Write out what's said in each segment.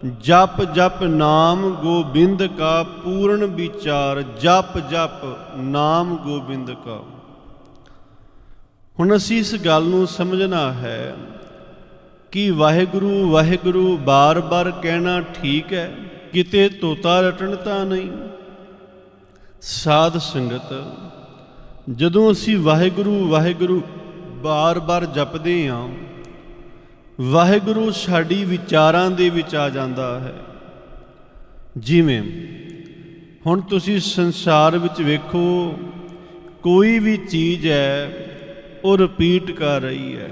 ਜਪ ਜਪ ਨਾਮ ਗੋਬਿੰਦ ਕਾ ਪੂਰਨ ਵਿਚਾਰ, ਜਪ ਜਪ ਨਾਮ ਗੋਬਿੰਦ ਕਾ। ਹੁਣ ਅਸੀਂ ਇਸ ਗੱਲ ਨੂੰ ਸਮਝਣਾ ਹੈ ਕਿ ਵਾਹਿਗੁਰੂ ਵਾਹਿਗੁਰੂ ਬਾਰ-ਬਾਰ ਕਹਿਣਾ ਠੀਕ ਹੈ, ਕਿਤੇ ਤੋਤਾ ਰਟਣ ਤਾਂ ਨਹੀਂ। ਸਾਧ ਸੰਗਤ, ਜਦੋਂ ਅਸੀਂ ਵਾਹਿਗੁਰੂ ਵਾਹਿਗੁਰੂ ਬਾਰ-ਬਾਰ ਜਪਦੇ ਹਾਂ ਵਾਹਿਗੁਰੂ ਸਾਡੀ ਵਿਚਾਰਾਂ ਦੇ ਵਿੱਚ ਆ ਜਾਂਦਾ ਹੈ। ਜਿਵੇਂ ਹੁਣ ਤੁਸੀਂ ਸੰਸਾਰ ਵਿੱਚ ਵੇਖੋ ਕੋਈ ਵੀ ਚੀਜ਼ ਹੈ ਉਹ ਰਿਪੀਟ ਕਰ ਰਹੀ ਹੈ।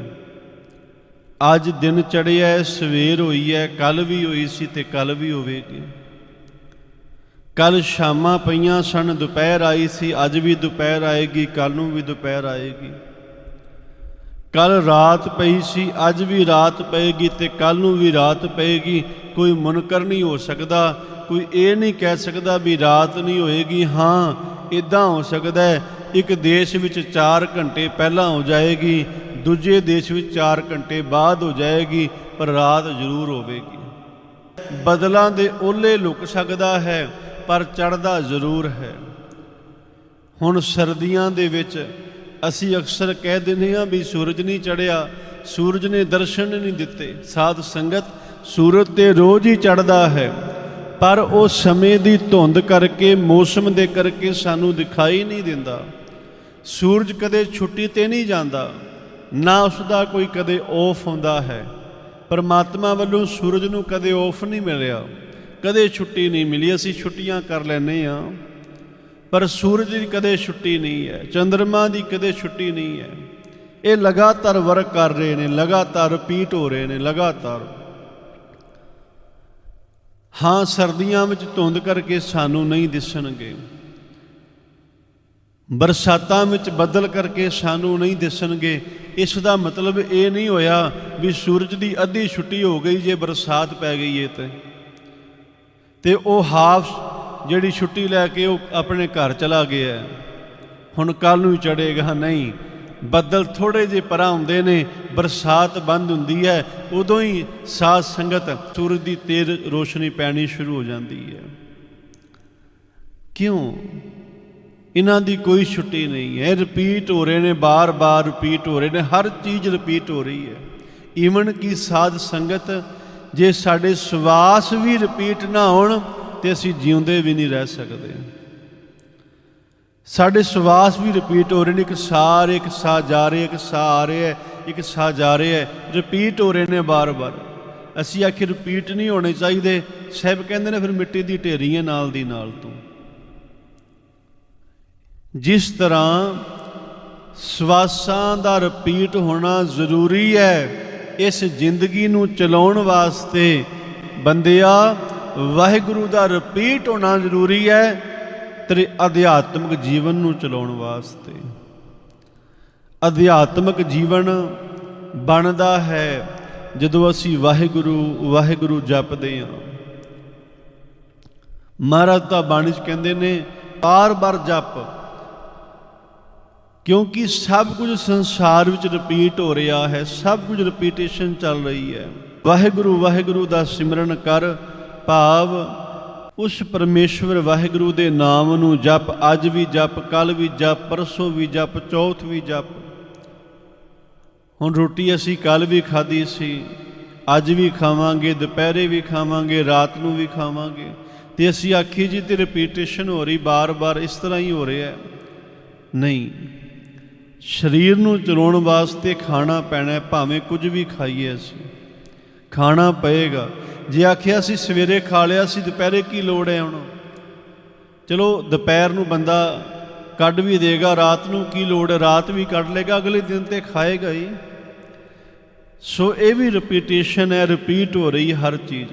ਅੱਜ ਦਿਨ ਚੜਿਆ ਹੈ, ਸਵੇਰ ਹੋਈ ਹੈ ਕੱਲ ਵੀ ਹੋਈ ਸੀ ਤੇ ਕੱਲ ਵੀ ਹੋਵੇਗੀ। ਕੱਲ ਸ਼ਾਮਾਂ ਪਈਆਂ ਸਨ ਦੁਪਹਿਰ ਆਈ ਸੀ ਅੱਜ ਵੀ ਦੁਪਹਿਰ ਆਏਗੀ ਕੱਲ ਨੂੰ ਵੀ ਦੁਪਹਿਰ ਆਏਗੀ। ਕੱਲ ਰਾਤ ਪਈ ਸੀ, ਅੱਜ ਵੀ ਰਾਤ ਪਏਗੀ ਤੇ ਕੱਲ ਨੂੰ ਵੀ ਰਾਤ ਪਏਗੀ। ਕੋਈ ਮੁਨਕਰ ਨਹੀਂ ਹੋ ਸਕਦਾ, ਕੋਈ ਇਹ ਨਹੀਂ ਕਹਿ ਸਕਦਾ ਵੀ ਰਾਤ ਨਹੀਂ ਹੋਏਗੀ। ਹਾਂ ਇਦਾਂ ਹੋ ਸਕਦਾ ਹੈ, ਇੱਕ ਦੇਸ਼ ਵਿੱਚ 4 ਘੰਟੇ ਪਹਿਲਾਂ ਹੋ ਜਾਏਗੀ, ਦੂਜੇ ਦੇਸ਼ ਵਿੱਚ 4 ਘੰਟੇ ਬਾਅਦ ਹੋ ਜਾਏਗੀ, ਪਰ ਰਾਤ ਜ਼ਰੂਰ ਹੋਵੇਗੀ। ਬਦਲਾਂ ਦੇ ਓਲੇ ਲੁਕ ਸਕਦਾ ਹੈ, ਪਰ ਚੜਦਾ ਜ਼ਰੂਰ ਹੈ। ਹੁਣ ਸਰਦੀਆਂ ਦੇ ਵਿੱਚ ਅਸੀਂ ਅਕਸਰ ਕਹਿ ਦਿੰਦੇ ਹਾਂ ਵੀ ਸੂਰਜ ਨਹੀਂ ਚੜਿਆ ਸੂਰਜ ਨੇ ਦਰਸ਼ਨ ਨਹੀਂ ਦਿੱਤੇ। ਸਾਧ ਸੰਗਤ ਸੂਰਜ ਤੇ ਰੋਜ਼ ਹੀ ਚੜਦਾ ਹੈ, ਪਰ ਉਹ ਸਮੇਂ ਦੀ ਧੁੰਦ ਕਰਕੇ, ਮੌਸਮ ਦੇ ਕਰਕੇ ਸਾਨੂੰ ਦਿਖਾਈ ਨਹੀਂ ਦਿੰਦਾ। ਸੂਰਜ ਕਦੇ ਛੁੱਟੀ ਤੇ ਨਹੀਂ ਜਾਂਦਾ, ਨਾ ਉਸ ਦਾ ਕੋਈ ਕਦੇ ਆਫ ਹੁੰਦਾ ਹੈ। ਪਰਮਾਤਮਾ ਵੱਲੋਂ ਸੂਰਜ ਨੂੰ ਕਦੇ ਆਫ ਨਹੀਂ ਮਿਲਿਆ, ਕਦੇ ਛੁੱਟੀ ਨਹੀਂ ਮਿਲੀ, ਅਸੀਂ ਛੁੱਟੀਆਂ ਕਰ ਲੈਨੇ ਆ ਪਰ ਸੂਰਜ ਦੀ ਕਦੇ ਛੁੱਟੀ ਨਹੀਂ ਹੈ ਚੰ드ਰਮਾ ਦੀ ਕਦੇ ਛੁੱਟੀ ਨਹੀਂ ਹੈ। ਇਹ ਲਗਾਤਾਰ ਵਰਕ ਕਰ ਰਹੇ ਨੇ, ਲਗਾਤਾਰ ਰਿਪੀਟ ਹੋ ਰਹੇ ਨੇ, ਲਗਾਤਾਰ। ਹਾਂ, ਸਰਦੀਆਂ ਵਿੱਚ ਧੁੰਦ ਕਰਕੇ ਸਾਨੂੰ ਨਹੀਂ ਦਿਸਣਗੇ। ਬਰਸਾਤਾਂ ਵਿੱਚ ਬੱਦਲ ਕਰਕੇ ਸਾਨੂੰ ਨਹੀਂ ਦਿਸਣਗੇ। ਇਸ ਦਾ ਮਤਲਬ ਇਹ ਨਹੀਂ ਹੋਇਆ ਵੀ ਸੂਰਜ ਦੀ ਅੱਧੀ ਛੁੱਟੀ ਹੋ ਗਈ ਜੇ ਬਰਸਾਤ ਪੈ ਗਈ ਏ ਤੇ। ਤੇ ਉਹ ਹਾਫ ਜਿਹੜੀ ਛੁੱਟੀ ਲੈ ਕੇ ਉਹ ਆਪਣੇ ਘਰ ਚਲਾ ਗਿਆ। ਹੁਣ ਕੱਲ ਨੂੰ ਚੜੇਗਾ ਨਹੀਂ, ਬੱਦਲ ਥੋੜੇ ਜਿਹੇ ਪਰਾਂ ਹੁੰਦੇ ਨੇ, ਬਰਸਾਤ ਬੰਦ ਹੁੰਦੀ ਹੈ, ਉਦੋਂ ਹੀ ਸਾਧ ਸੰਗਤ ਸੂਰਜ ਦੀ ਤੇਜ਼ ਰੋਸ਼ਨੀ ਪੈਣੀ ਸ਼ੁਰੂ ਹੋ ਜਾਂਦੀ ਹੈ। ਕਿਉਂ? ਇਹਨਾਂ ਦੀ ਕੋਈ ਛੁੱਟੀ ਨਹੀਂ ਹੈ। ਰਿਪੀਟ ਹੋ ਰਹੇ ਨੇ, ਬਾਰ-ਬਾਰ ਰਿਪੀਟ ਹੋ ਰਹੇ ਨੇ, ਹਰ ਚੀਜ਼ ਰਿਪੀਟ ਹੋ ਰਹੀ ਹੈ। ਈਵਨ ਕੀ ਸਾਧ ਸੰਗਤ, ਜੇ ਸਾਡੇ ਸਵਾਸ ਵੀ ਰਿਪੀਟ ਨਾ ਹੋਣ ਤੇ ਅਸੀਂ ਜਿਉਂਦੇ ਵੀ ਨਹੀਂ ਰਹਿ ਸਕਦੇ। ਸਾਡੇ ਸਵਾਸ ਵੀ ਰਿਪੀਟ ਹੋ ਰਹੇ ਨੇ ਇੱਕ ਸਾਹ ਇੱਕ ਸਾਹ ਜਾ ਰਹੇ ਇੱਕ ਸਾਹ ਆ ਰਿਹਾ ਹੈ, ਇੱਕ ਸਾਹ ਜਾ ਰਿਹਾ ਹੈ ਰਿਪੀਟ ਹੋ ਰਹੇ ਨੇ ਬਾਰ-ਬਾਰ ਅਸੀਂ ਆਖਿਰ ਰਿਪੀਟ ਨਹੀਂ ਹੋਣੇ ਚਾਹੀਦੇ ਸਹਿਬ ਕਹਿੰਦੇ ਨੇ ਫਿਰ ਮਿੱਟੀ ਦੀ ਢੇਰੀ ਹੈ ਨਾਲ ਦੀ ਨਾਲ ਤੂੰ। ਜਿਸ ਤਰ੍ਹਾਂ ਸਵਾਸਾਂ ਦਾ ਰਿਪੀਟ ਹੋਣਾ ਜ਼ਰੂਰੀ ਹੈ ਇਸ ਜ਼ਿੰਦਗੀ ਨੂੰ ਚਲਾਉਣ ਵਾਸਤੇ ਬੰਦਿਆ ਵਾਹਿਗੁਰੂ ਦਾ ਰਿਪੀਟ ਹੋਣਾ ਜ਼ਰੂਰੀ ਹੈ ਤੇਰੇ ਅਧਿਆਤਮਿਕ ਜੀਵਨ ਨੂੰ ਚਲਾਉਣ ਵਾਸਤੇ। ਅਧਿਆਤਮਿਕ ਜੀਵਨ ਬਣਦਾ ਹੈ ਜਦੋਂ ਅਸੀਂ ਵਾਹਿਗੁਰੂ ਵਾਹਿਗੁਰੂ ਜਪਦੇ ਹਾਂ। ਮਹਾਰਾਜ ਤਾਂ ਬਾਣੀ 'ਚ ਕਹਿੰਦੇ ਨੇ ਬਾਰ-ਬਾਰ ਜਪ, ਕਿਉਂਕਿ ਸਭ ਕੁਝ ਸੰਸਾਰ ਵਿੱਚ ਰਿਪੀਟ ਹੋ ਰਿਹਾ ਹੈ, ਸਭ ਕੁਝ ਰਿਪੀਟੇਸ਼ਨ ਚੱਲ ਰਹੀ ਹੈ। ਵਾਹਿਗੁਰੂ ਵਾਹਿਗੁਰੂ ਦਾ ਸਿਮਰਨ ਕਰ ਭਾਵ, ਉਸ ਪਰਮੇਸ਼ਵਰ ਵਾਹਿਗੁਰੂ ਦੇ ਨਾਮ ਨੂੰ ਜਪ, ਅੱਜ ਵੀ ਜਪ ਕੱਲ ਵੀ ਜਪ, ਪਰਸੋਂ ਵੀ ਜਪ, ਚੌਥ ਵੀ ਜਪ। ਹੁਣ ਰੋਟੀ ਅਸੀਂ ਕੱਲ ਵੀ ਖਾਧੀ ਸੀ, ਅੱਜ ਵੀ ਖਾਵਾਂਗੇ, ਦੁਪਹਿਰੇ ਵੀ ਖਾਵਾਂਗੇ, ਰਾਤ ਨੂੰ ਵੀ ਖਾਵਾਂਗੇ। ਤੇ ਅਸੀਂ ਆਖੀ ਜੀ, ਤੇ ਰਿਪੀਟੇਸ਼ਨ ਹੋ ਰਹੀ, ਬਾਰ-ਬਾਰ ਇਸ ਤਰ੍ਹਾਂ ਹੀ ਹੋ ਰਿਹਾ ਨਹੀਂ, ਸਰੀਰ ਨੂੰ ਚਲਾਉਣ ਵਾਸਤੇ ਖਾਣਾ ਪੈਣਾ ਭਾਵੇਂ ਕੁਝ ਵੀ ਖਾਈਏ ਅਸੀਂ। ਖਾਣਾ ਪਏਗਾ। ਜੇ ਆਖਿਆ ਸੀ ਸਵੇਰੇ ਖਾ ਲਿਆ ਸੀ, ਦੁਪਹਿਰੇ ਕੀ ਲੋੜ ਹੈ ਹੁਣ? ਚਲੋ, ਦੁਪਹਿਰ ਨੂੰ ਬੰਦਾ ਕੱਢ ਵੀ ਦੇਗਾ, ਰਾਤ ਨੂੰ ਕੀ ਲੋੜ ਹੈ? ਰਾਤ ਵੀ ਕੱਢ ਲੇਗਾ ਅਗਲੇ ਦਿਨ ਤੇ ਖਾਏਗਾ ਹੀ। ਸੋ ਇਹ ਵੀ ਰਿਪੀਟੇਸ਼ਨ ਹੈ ਰਿਪੀਟ ਹੋ ਰਹੀ ਹਰ ਚੀਜ਼।